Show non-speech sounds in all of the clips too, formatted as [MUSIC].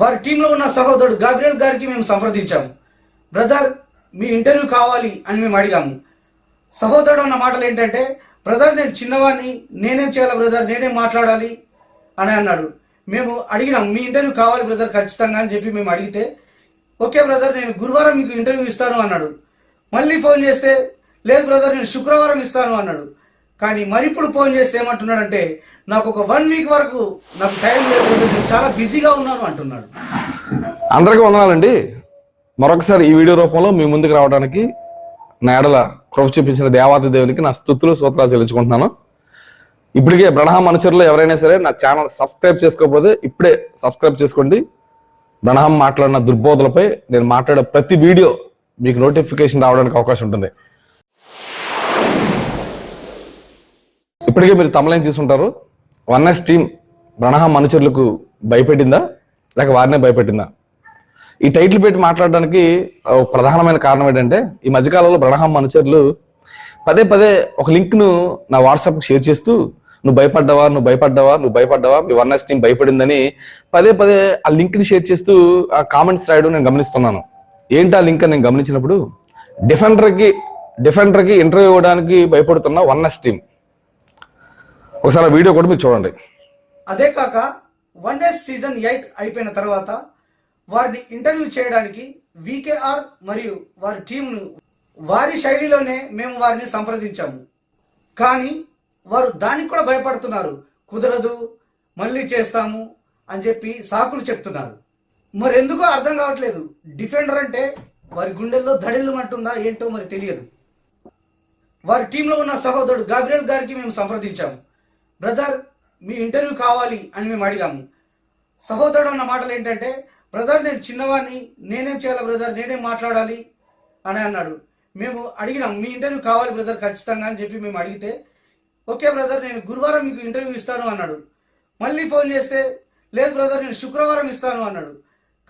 వారి టీంలో ఉన్న సహోదరుడు గాబ్రియల్ గారికి మేము సంప్రదించాము. బ్రదర్ మీ ఇంటర్వ్యూ కావాలి అని మేము అడిగాము. సహోదరుడు అన్న మాటలు ఏంటంటే బ్రదర్ నేను చిన్నవాడిని నేనేం చేయాలి బ్రదర్ నేనేం మాట్లాడాలి అని అన్నాడు. మేము అడిగినాం మీ ఇంటర్వ్యూ కావాలి బ్రదర్ ఖచ్చితంగా అని చెప్పి మేము అడిగితే ఓకే బ్రదర్ నేను గురువారం మీకు ఇంటర్వ్యూ ఇస్తాను అన్నాడు. మళ్ళీ ఫోన్ చేస్తే లేదు బ్రదర్ నేను శుక్రవారం ఇస్తాను అన్నాడు. కానీ మరి ఇప్పుడు ఫోన్ చేస్తే ఏమంటున్నాడంటే నాకు ఒక వన్ వీక్ వరకు నాకు టైం లేకపోతే నేను చాలా బిజీగా ఉన్నాను అంటున్నాడు. అందరికీ వందనాలండి. మరొకసారి ఈ వీడియో రూపంలో మీ ముందుకు రావడానికి నా ఎడల కృప చూపించిన దేవాది దేవునికి నా స్థుతులు సూత్రాలు చెల్లించుకుంటున్నాను. ఇప్పటికే బ్రహ్మ అనుచరులు ఎవరైనా సరే నా ఛానల్ సబ్స్క్రైబ్ చేసుకోకపోతే ఇప్పుడే సబ్స్క్రైబ్ చేసుకోండి. బ్రహ్మ మాట్లాడిన దుర్బోధలపై నేను మాట్లాడే ప్రతి వీడియో మీకు నోటిఫికేషన్ రావడానికి అవకాశం ఉంటుంది. ఇప్పటికే మీరు తమలేం చూసుంటారు వన్ ఎస్ టీం బ్రహ్మ అనుచరులకు భయపెట్టిందా? లేక వారినే భయపెట్టిందా? ఈ టైటిల్ పెట్టి మాట్లాడడానికి ప్రధానమైన కారణం ఏంటంటే ఈ మధ్యకాలంలో బ్రహ్మ అనుచరులు పదే పదే ఒక లింక్ను నా వాట్సాప్కి షేర్ చేస్తూ నువ్వు భయపడ్డావా? నువ్వు భయపడ్డావా? నువ్వు భయపడ్డావా? మీ వన్ టీం భయపడిందని పదే పదే ఆ లింక్ని షేర్ చేస్తూ ఆ కామెంట్స్ రాయడం నేను గమనిస్తున్నాను. ఏంటి ఆ లింక్ అని నేను గమనించినప్పుడు డిఫెండర్కి డిఫెండర్కి ఇంటర్వ్యూ ఇవ్వడానికి భయపడుతున్న వన్ టీం ఒకసారి వీడియో కూడా మీరు చూడండి. అదే కాక వన్ డే సీజన్ ఎయిట్ అయిపోయిన తర్వాత వారిని ఇంటర్వ్యూ చేయడానికి వికేఆర్ మరియు వారి టీంను వారి శైలిలోనే మేము వారిని సంప్రదించాము. కానీ వారు దానికి కూడా భయపడుతున్నారు. కుదరదు మళ్ళీ చేస్తాము అని చెప్పి సాకులు చెప్తున్నారు. మరి ఎందుకో అర్థం కావట్లేదు. డిఫెండర్ అంటే వారి గుండెల్లో దడిల్లు అంటుందా ఏంటో మరి తెలియదు. వారి టీంలో ఉన్న సహోదరుడు గాబ్రియల్ గారికి మేము సంప్రదించాము. బ్రదర్ మీ ఇంటర్వ్యూ కావాలి అని మేము అడిగాము. సహోదరుడు అన్న మాటలు ఏంటంటే బ్రదర్ నేను చిన్నవాడిని నేనేం చేయాలి బ్రదర్ నేనేం మాట్లాడాలి? అని అన్నాడు. మేము అడిగినాం మీ ఇంటర్వ్యూ కావాలి బ్రదర్ ఖచ్చితంగా అని చెప్పి మేము అడిగితే ఓకే బ్రదర్ నేను గురువారం మీకు ఇంటర్వ్యూ ఇస్తాను అన్నాడు. మళ్ళీ ఫోన్ చేస్తే లేదు బ్రదర్ నేను శుక్రవారం ఇస్తాను అన్నాడు.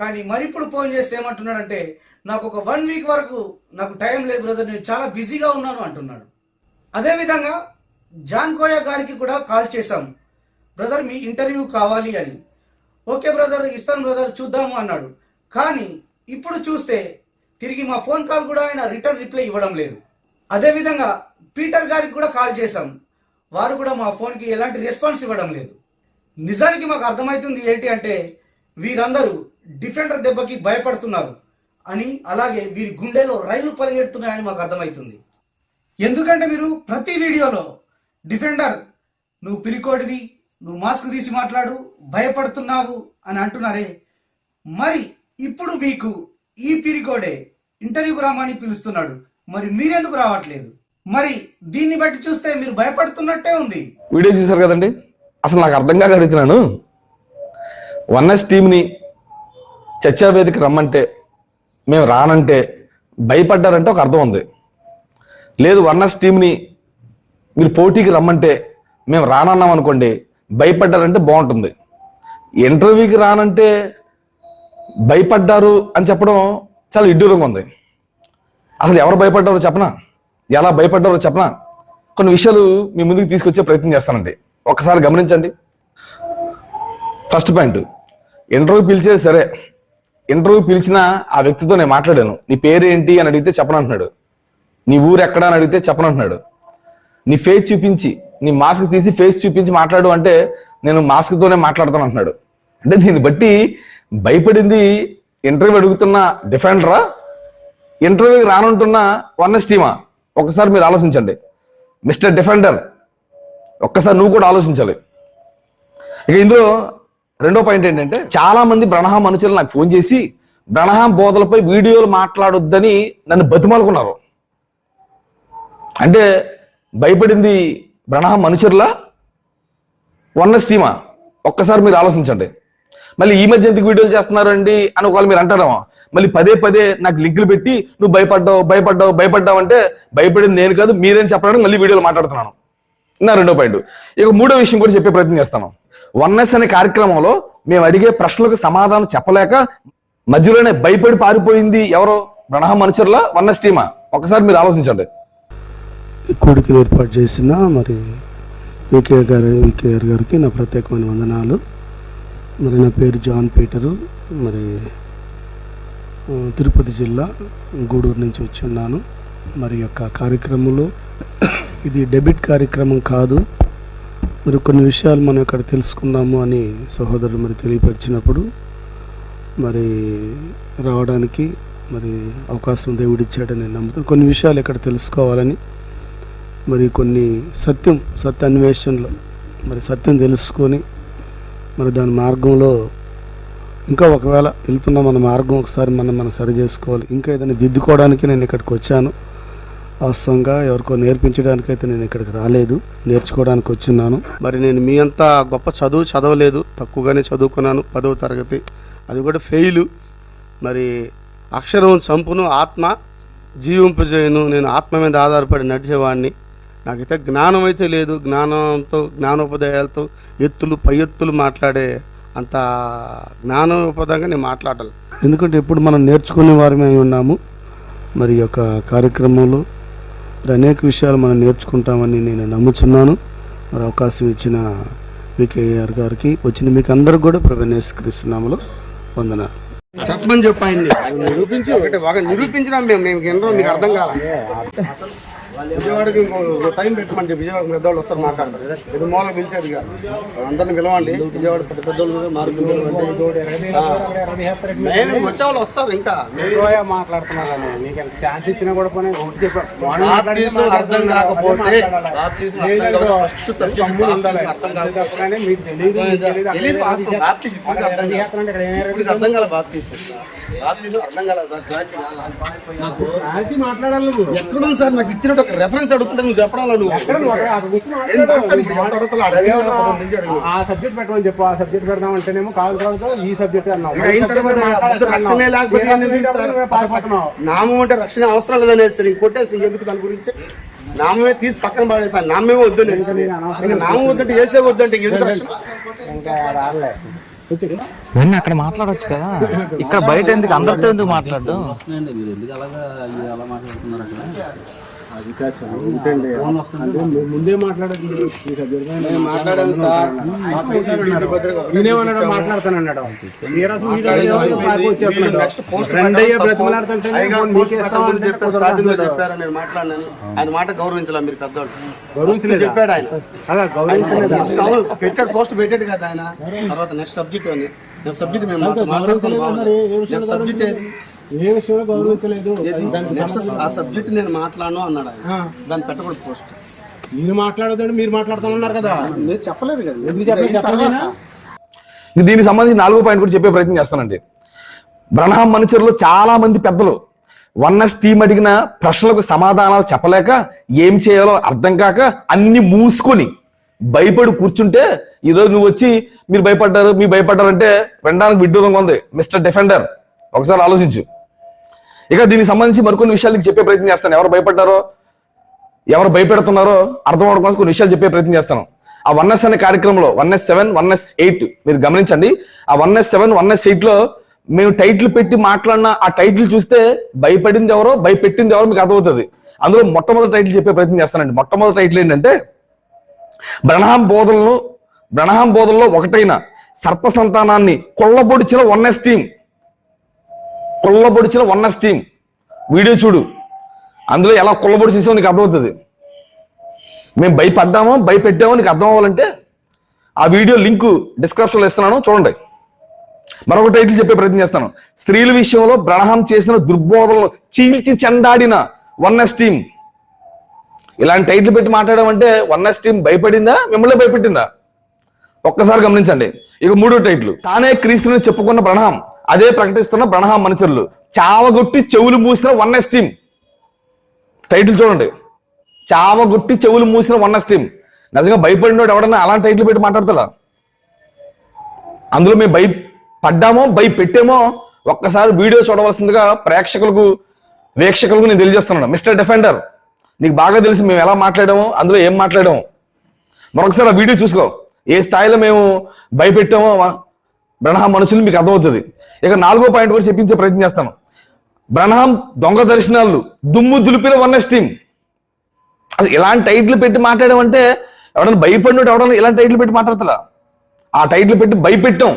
కానీ మరి ఇప్పుడు ఫోన్ చేస్తే ఏమంటున్నాడంటే నాకు ఒక వన్ వీక్ వరకు నాకు టైం లేదు బ్రదర్ నేను చాలా బిజీగా ఉన్నాను అంటున్నాడు. అదేవిధంగా జాన్ కోయా గారికి కూడా కాల్ చేశాం. బ్రదర్ మీ ఇంటర్వ్యూ కావాలి అని. ఓకే బ్రదర్ ఇస్తాను బ్రదర్ చూద్దాము అన్నాడు. కానీ ఇప్పుడు చూస్తే తిరిగి మా ఫోన్ కాల్ కూడా ఆయన రిటర్న్ రిప్లై ఇవ్వడం లేదు. అదేవిధంగా పీటర్ గారికి కూడా కాల్ చేశాం. వారు కూడా మా ఫోన్కి ఎలాంటి రెస్పాన్స్ ఇవ్వడం లేదు. నిజానికి మాకు అర్థమవుతుంది ఏంటి అంటే వీరందరూ డిఫెండర్ దెబ్బకి భయపడుతున్నారు అని అలాగే వీరి గుండెలో రైలు పరిగెడుతున్నాయని మాకు అర్థమవుతుంది ఎందుకంటే మీరు ప్రతి వీడియోలో డిఫెండర్ నువ్వు పిరికోడివి నువ్వు మాస్క్ తీసి మాట్లాడు భయపడుతున్నావు అని అంటున్నారే. మరి ఇప్పుడు మీకు ఈ పిరికోడే ఇంటర్వ్యూకి రామని పిలుస్తున్నాడు. మరి మీరెందుకు రావట్లేదు? మరి దీన్ని బట్టి చూస్తే మీరు భయపడుతున్నట్టే ఉంది. వీడియో చూసారు కదండి? అసలు నాకు అర్థం కాక అడుగుతున్నాను. టీమ్ని ఎస్ టీంని వేదిక రమ్మంటే మేము రానంటే భయపడ్డారంటే ఒక అర్థం ఉంది. లేదు వన్ఎస్ టీమ్ని టీంని మీరు పోటీకి రమ్మంటే మేము రానన్నాం అనుకోండి భయపడ్డారంటే బాగుంటుంది. ఇంటర్వ్యూకి రానంటే భయపడ్డారు అని చెప్పడం చాలా ఇడ్డూరంగా ఉంది. అసలు ఎవరు భయపడ్డారో చెప్పనా? ఎలా భయపడ్డారో చెప్పనా? కొన్ని విషయాలు మీ ముందుకు తీసుకొచ్చే ప్రయత్నం చేస్తానండి. ఒకసారి గమనించండి. ఫస్ట్ పాయింట్ ఇంటర్వ్యూ పిలిచేది సరే ఇంటర్వ్యూ పిలిచిన ఆ వ్యక్తితో నేను మాట్లాడాను. నీ పేరు ఏంటి అని అడిగితే చెప్పనంటున్నాడు. నీ ఊరు ఎక్కడ అని అడిగితే చెప్పనంటున్నాడు. నీ ఫేస్ చూపించి నీ మాస్క్ తీసి ఫేస్ చూపించి మాట్లాడు అంటే నేను మాస్క్తోనే మాట్లాడతాను అంటున్నాడు. అంటే దీన్ని బట్టి భయపడింది ఇంటర్వ్యూ అడుగుతున్న డిఫెండరా ఇంటర్వ్యూకి రానుంటున్న వన్ టీమా ఒకసారి మీరు ఆలోచించండి. మిస్టర్ డిఫెండర్ ఒక్కసారి నువ్వు కూడా ఆలోచించాలి. ఇక ఇందులో రెండో పాయింట్ ఏంటంటే చాలా మంది బ్రణహాం అనుచరులు నాకు ఫోన్ చేసి బ్రణహాం బోధలపై వీడియోలు మాట్లాడొద్దని నన్ను బతిమాలుకున్నారు. అంటే భయపడింది బ్రణహాం మనుషుర్లా వన్నస్ టీమా ఒక్కసారి మీరు ఆలోచించండి. మళ్ళీ ఈ మధ్య ఎందుకు వీడియోలు చేస్తున్నారు అండి అని ఒకవేళ మీరు అంటారేమో. మళ్ళీ పదే పదే నాకు లింకులు పెట్టి నువ్వు భయపడ్డావు భయపడ్డావు భయపడ్డావు అంటే భయపడింది నేను కాదు మీరేం చెప్పడానికి మళ్ళీ వీడియోలు మాట్లాడుతున్నాను. నా రెండో పాయింట్. ఇక మూడో విషయం కూడా చెప్పే ప్రయత్నం చేస్తాను. వన్నెస్ అనే కార్యక్రమంలో మేము అడిగే ప్రశ్నలకు సమాధానం చెప్పలేక మధ్యలోనే భయపడి పారిపోయింది ఎవరో? బ్రణహ మనుషుల వన్నెస్ టీమా ఒకసారి మీరు ఆలోచించండి. కూడికి ఏర్పాటు చేసిన మరి వికే గారు వికేఆర్ గారికి నా ప్రత్యేకమైన వందనాలు. మరి నా పేరు జాన్ పీటరు. మరి తిరుపతి జిల్లా గూడూరు నుంచి వచ్చి ఉన్నాను. మరి యొక్క కార్యక్రమంలో [CLEARS THROAT] ఇది డెబిట్ కార్యక్రమం కాదు. మరి కొన్ని విషయాలు మనం ఇక్కడ తెలుసుకుందాము అని సహోదరుడు మరి తెలియపరిచినప్పుడు మరి రావడానికి మరి అవకాశం దేవుడిచ్చాడని నేను నమ్ముతాను కొన్ని విషయాలు ఇక్కడ తెలుసుకోవాలని మరి కొన్ని సత్యం సత్య అన్వేషణలో మరి సత్యం తెలుసుకొని మరి దాని మార్గంలో ఇంకా ఒకవేళ వెళ్తున్న మన మార్గం ఒకసారి మనం మనం సరి చేసుకోవాలి. ఇంకా ఏదైనా దిద్దుకోవడానికి నేను ఇక్కడికి వచ్చాను. వాస్తవంగా ఎవరికో నేర్పించడానికైతే నేను ఇక్కడికి రాలేదు. నేర్చుకోవడానికి వచ్చున్నాను. మరి నేను మీ అంతా గొప్ప చదువు చదవలేదు. తక్కువగానే చదువుకున్నాను పదవ తరగతి. అది కూడా ఫెయిలు. మరి అక్షరం చంపును ఆత్మ జీవింపజేయను. నేను ఆత్మ మీద ఆధారపడి నడిచేవాడిని నాకైతే జ్ఞానం అయితే లేదు. జ్ఞానంతో జ్ఞానోపదయాలతో ఎత్తులు పై ఎత్తులు మాట్లాడే అంత జ్ఞానోపదంగా నేను మాట్లాడాలి ఎందుకంటే ఇప్పుడు మనం నేర్చుకునే వారమే ఉన్నాము. మరి యొక్క కార్యక్రమంలో మరి అనేక విషయాలు మనం నేర్చుకుంటామని నేను నమ్ముచున్నాను. మరి అవకాశం ఇచ్చిన వికేఆర్ గారికి వచ్చిన మీకు అందరికి కూడా ప్రవేశకరిస్తున్నాములో వందనాలు. చెప్పమని చెప్పు ఆయన్ని. నిరూపించి. ఒకటి ఒక నిరూపించినాం మేము. మేము మీకు అర్థం కాల? విజయవాడకి ఇంకో టైం పెట్టమని చెప్పి విజయవాడ పెద్దవాళ్ళు వస్తారు మాట్లాడతారు. ఇది మూల పిలిచేది అందరిని పిలవండి. విజయవాడ పెద్ద పెద్దోళ్ళు వచ్చేవాళ్ళు వస్తారు ఇంకా. మాట్లాడుతున్నాను ఎంత ఛాన్స్ ఇచ్చినా కూడా పోనీ అర్థం కాకపోతే అర్థం మీకు మీకు కాల బాప్తీసం కాల సార్. నాకు ఎక్కడుంది సార్? నాకు ఇచ్చినట్టు ఒక రెఫరెన్స్ అడుగుతుంటే నువ్వు చెప్పడం నువ్వు. ఆ సబ్జెక్ట్ పెట్టమని చెప్పు. ఆ సబ్జెక్ట్ పెడదాం అంటేనేమో కాదు కాదు ఈ సబ్జెక్ట్ అన్నావు. నామం అంటే రక్షణ అవసరం లేదని వేస్తారు ఇంక కొట్టేసి ఎందుకు దాని గురించి? నామమే తీసి పక్కన పడేసాను నామే. ఇంకా నామం వద్దంటే వేసే వద్దంటే ఎందుకు రక్షణ? వెన్న అక్కడ మాట్లాడొచ్చు కదా. ఇక్కడ బయట ఎందుకు? అందరితో ఎందుకు మాట్లాడడం? ముందే మాట్లాడదు ఈ సబ్జెక్ట్ నేను మాట్లాడాను సార్ నేనేమన్నాడు మాట్లాడతానన్నాడు నీరసం వీడియో మాట్లాడాను. పారిపోయి వచ్చేస్తున్నాడు. నెక్స్ట్ పోస్ట్ ఫ్రెండ్ అయ్యే పెట్టడం తప్పు. బ్రతిమలాడుతుంటే అయ్యగారు నేను పోస్ట్ నీకే పెట్టడం గురించి ఇస్తామని చెప్పారు. స్టార్టింగ్లో చెప్పారు. నేను మాట్లాడినాను ఆయన మాట గౌరవించాల మీరు గౌరవించలేదా? ఫస్ట్ చెప్పాడు ఆయన. అలా గౌరవించలేదా? ఫస్ట్ అవును, పెట్టాడు పోస్ట్ పెట్టాడు కదా ఆయన. తర్వాత నెక్స్ట్ సబ్జెక్ట్ అని నెక్స్ట్ సబ్జెక్ట్ మేము మాట్లా- మాట్లాడుకున్నాం బాగుంది. నెక్స్ట్ సబ్జెక్ట్ ఏది? ఏ విషయంలో గౌరవించలేదు. ఆ సబ్జెక్ట్ నేను మాట్లాడను అన్నాడు ఆయన. దాన్ని పెట్టకూడదు పోస్ట్. నేను మాట్లాడదండి మీరు మాట్లాడుతున్నారు కదా. మీరు చెప్పలేదు కదా. దీనికి సంబంధించి నాలుగో పాయింట్ కూడా చెప్పే ప్రయత్నం చేస్తానండి. బ్రహ్మ మనుషుల్లో చాలా మంది పెద్దలు వన్నెస్ టీం అడిగిన ప్రశ్నలకు సమాధానాలు చెప్పలేక ఏం చేయాలో అర్థం కాక అన్ని మూసుకొని భయపడి కూర్చుంటే ఈరోజు నువ్వు వచ్చి మీరు భయపడ్డారు మీరు భయపడ్డారంటే వినడానికి విడ్డూరంగా ఉంది. మిస్టర్ డిఫెండర్ ఒకసారి ఆలోచించు. ఇక దీనికి సంబంధించి మరికొన్ని విషయాలు చెప్పే ప్రయత్నం చేస్తాను. ఎవరు భయపడ్డారో ఎవరు భయపెడుతున్నారో అర్థం అవడం కోసం కొన్ని విషయాలు చెప్పే ప్రయత్నం చేస్తాను. ఆ వన్ ఎస్ అనే కార్యక్రమంలో one S seven one S eight మీరు గమనించండి. ఆ one S seven one S ఎయిట్లో మేము టైటిల్ పెట్టి మాట్లాడిన ఆ టైటిల్ చూస్తే భయపడింది ఎవరో భయపెట్టింది ఎవరో మీకు అర్థమవుతుంది. అందులో మొట్టమొదటి టైటిల్ చెప్పే ప్రయత్నం చేస్తానండి. మొట్టమొదటి టైటిల్ ఏంటంటే బ్రహ్మాం బోధలను బ్రహ్మాం బోధల్లో ఒకటైన సర్ప సంతానాన్ని కొల్లబొడిచిన వన్ ఎస్ టీం. కుళ్ళబొడిచిన వన్ ఎస్ టీం వీడియో చూడు. అందులో ఎలా కొల్లబొడి చేసామో నీకు అర్థమవుతుంది. మేము భయపడ్డామో భయపెట్టామో నీకు అర్థం అవ్వాలంటే ఆ వీడియో లింక్ డిస్క్రిప్షన్లో ఇస్తున్నాను. చూడండి. మరొక టైటిల్ చెప్పే ప్రయత్నం చేస్తాను. స్త్రీల విషయంలో బ్రహం చేసిన దుర్బోధనలు చీల్చి చెండాడిన వన్ ఎస్ ఇలాంటి టైటిల్ పెట్టి మాట్లాడామంటే వన్ ఎస్ భయపడిందా? మిమ్మల్ని భయపెట్టిందా? ఒక్కసారి గమనించండి. ఇక మూడో టైటిల్ తానే క్రీస్తుని చెప్పుకున్న ప్రణహం అదే ప్రకటిస్తున్న బ్రహ్మం మనుషులు చావగొట్టి చెవులు మూసిన వన్ ఎస్ టీమ్ టైటిల్ చూడండి. చావగొట్టి చెవులు మూసిన వన్ ఎస్ టీం నిజంగా భయపడినోడు ఎవడన్నా అలాంటి టైటిల్ పెట్టి మాట్లాడతాడా? అందులో మేము భయ పడ్డామో భయ పెట్టామో ఒక్కసారి వీడియో చూడవలసిందిగా ప్రేక్షకులకు వీక్షకులకు నేను తెలియజేస్తున్నాను. మిస్టర్ డిఫెండర్ నీకు బాగా తెలిసి మేము ఎలా మాట్లాడామో అందులో ఏం మాట్లాడాము. మరొకసారి ఆ వీడియో చూసుకో. ఏ స్థాయిలో మేము భయపెట్టామో బ్రహ్మ మనుషులు మీకు అర్థమవుతుంది. ఇక నాలుగో పాయింట్ కూడా చెప్పించే ప్రయత్నం చేస్తాను. బ్రహ్మం దొంగ దర్శనాలు దుమ్ము దులిపిన వన్ స్టీమ్ అసలు ఇలాంటి టైటిల్ పెట్టి మాట్లాడామంటే ఎవడన్నా భయపడినట్టు ఎవడన్నా ఇలాంటి టైటిల్ పెట్టి మాట్లాడతారా ఆ టైటిల్ పెట్టి భయపెట్టాం.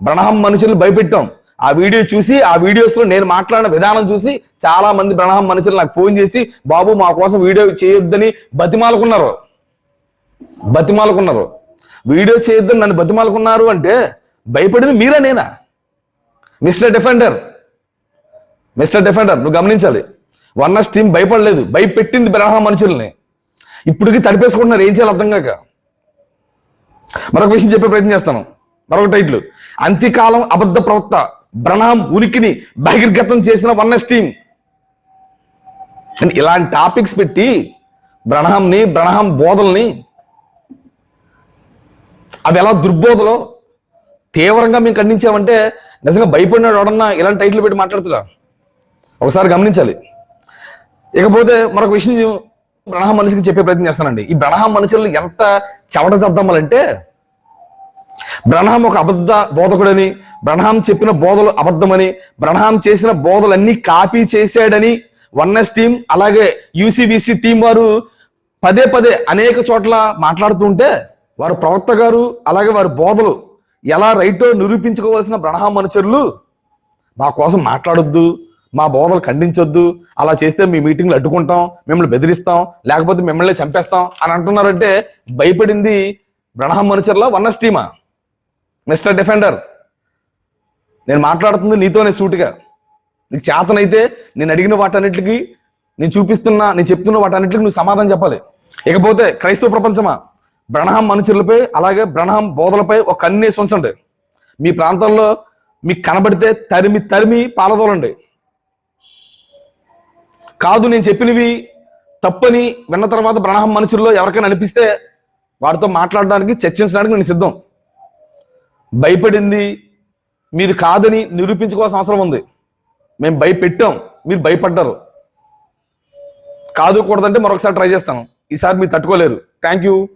బ్రహ్మ మనుషులు భయపెట్టాం. ఆ వీడియో చూసి ఆ వీడియోస్లో నేను మాట్లాడిన విధానం చూసి చాలా మంది బ్రహ్మ మనుషులు నాకు ఫోన్ చేసి బాబు మా కోసం వీడియో చేయొద్దని బతిమాలకున్నారు. బతిమాలకున్నారు. వీడియో చేయొద్దని నన్ను బతిమాలకున్నారు అంటే భయపడింది మీరా నేనా? మిస్టర్ డిఫెండర్ మిస్టర్ డిఫెండర్ నువ్వు గమనించాలి. వన్నస్ టీం భయపడలేదు భయపెట్టింది బ్రహ్మ మనుషుల్ని. ఇప్పటికి తడిపేసుకుంటున్నారు ఏం చేయాలి అర్థం కాక. మరొక విషయం చెప్పే ప్రయత్నం చేస్తాను. మరొక టైటిల్ అంత్యకాలం అబద్ధ ప్రవక్త బ్రహ్మ ఉనికిని బహిర్గతం చేసిన వన్నస్ టీం ఇలాంటి టాపిక్స్ పెట్టి బ్రహ్మంని బ్రహ్మ బోధల్ని అవి ఎలా దుర్బోధలో తీవ్రంగా మేము ఖండించామంటే నిజంగా భయపడినాడు ఎవడన్నా ఇలాంటి టైటిల్ పెట్టి మాట్లాడుతున్నా? ఒకసారి గమనించాలి. ఇకపోతే మరొక విషయం బ్రహ్మ మనిషికి చెప్పే ప్రయత్నం చేస్తానండి. ఈ బ్రహ్మ మనుషులు ఎంత చెవట దద్దమ్మలంటే బ్రహ్మం ఒక అబద్ధ బోధకుడని బ్రహ్మం చెప్పిన బోధలు అబద్ధమని బ్రహ్మం చేసిన బోధలన్నీ కాపీ చేశాడని వన్ఎస్ టీం అలాగే యూసీబీసీ టీం వారు పదే పదే అనేక చోట్ల మాట్లాడుతుంటే వారు ప్రవక్త గారు అలాగే వారి బోధలు ఎలా రైటో నిరూపించుకోవాల్సిన బ్రహ్మ అనుచరులు మా కోసం మాట్లాడొద్దు మా బోధలు ఖండించొద్దు అలా చేస్తే మీ మీటింగ్లు అడ్డుకుంటాం మిమ్మల్ని బెదిరిస్తాం లేకపోతే మిమ్మల్ని చంపేస్తాం అని అంటున్నారంటే భయపడింది బ్రహ్మ అనుచరుల వన్నస్ టీమా మిస్టర్ డిఫెండర్ నేను మాట్లాడుతుంది నీతోనే సూటిగా. నీకు చేతనైతే నేను అడిగిన వాటన్నిటికీ నేను చూపిస్తున్నా నేను చెప్తున్న వాటన్నిటికీ నువ్వు సమాధానం చెప్పాలి. ఇకపోతే క్రైస్తవ ప్రపంచమా? బ్రహ్మ మనుషులపై అలాగే బ్రహ్మ బోధలపై ఒక కన్నేసి ఉంచండి. మీ ప్రాంతంలో మీకు కనబడితే తరిమి తరిమి పాలదోలండి కాదు నేను చెప్పినవి తప్పని విన్న తర్వాత బ్రహ్మ మనుషుల్లో ఎవరికైనా అనిపిస్తే వారితో మాట్లాడడానికి చర్చించడానికి నేను సిద్ధం. భయపడింది మీరు కాదని నిరూపించుకోవాల్సిన అవసరం ఉంది. మేము భయపెట్టాం మీరు భయపడ్డారు. కాదు కూడదంటే మరొకసారి ట్రై చేస్తాను. ఈసారి మీరు తట్టుకోలేరు. Thank you.